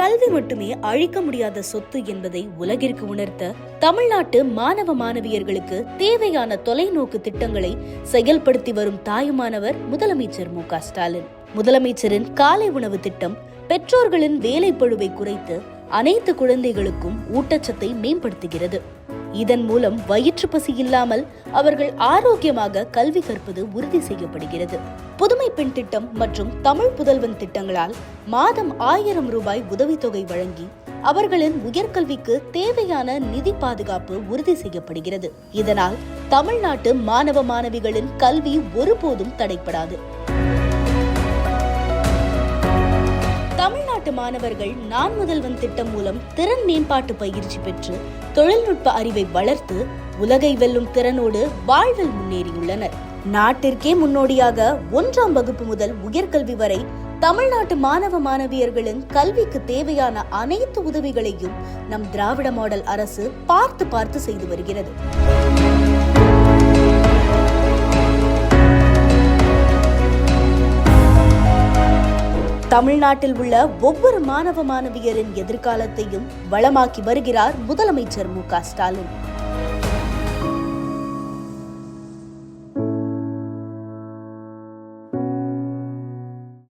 கல்வி மட்டுமே அழிக்க முடியாத சொத்து என்பதை உலகிற்கு உணர்த்த தமிழ்நாட்டு மாணவ மாணவியர்களுக்கு தேவையான தொலைநோக்கு திட்டங்களை செயல்படுத்தி வரும் தாயுமானவர் முதலமைச்சர் மு க ஸ்டாலின். முதலமைச்சரின் காலை உணவு திட்டம் பெற்றோர்களின் வேலைப்பழுவை குறைத்து அனைத்து குழந்தைகளுக்கும் ஊட்டச்சத்தை மேம்படுத்துகிறது. இதன் மூலம் வயிற்று பசி இல்லாமல் அவர்கள் ஆரோக்கியமாக கல்வி கற்பது உறுதி செய்யப்படுகிறது. புதுமை பெண் திட்டம் மற்றும் தமிழ் புதல்வன் திட்டங்களால் மாதம் ஆயிரம் ரூபாய் உதவித்தொகை வழங்கி அவர்களின் உயர்கல்விக்கு தேவையான நிதி பாதுகாப்பு உறுதி செய்யப்படுகிறது. இதனால் தமிழ்நாட்டு மாணவ மாணவிகளின் கல்வி ஒருபோதும் தடைப்படாது தமிழ்நாட்டு மாணவர்கள் நான் முதல்வன் திட்டம் மூலம் திறன் மேம்பாட்டு பயிற்சி பெற்று தொழில்நுட்ப அறிவை வளர்த்து உலகை வெல்லும் திறனோடு வாழ்வில் முன்னேறியுள்ளனர். நாட்டிற்கே முன்னோடியாக ஒன்றாம் வகுப்பு முதல் உயர்கல்வி வரை தமிழ்நாட்டு மாணவ மாணவியர்களின் கல்விக்கு தேவையான அனைத்து உதவிகளையும் நம் திராவிட மாடல் அரசு பார்த்து பார்த்து செய்து வருகிறது. தமிழ்நாட்டில் உள்ள ஒவ்வொரு மாணவ மாணவியரின் எதிர்காலத்தையும் வளமாக்கி வருகிறார் முதலமைச்சர் மு க ஸ்டாலின்.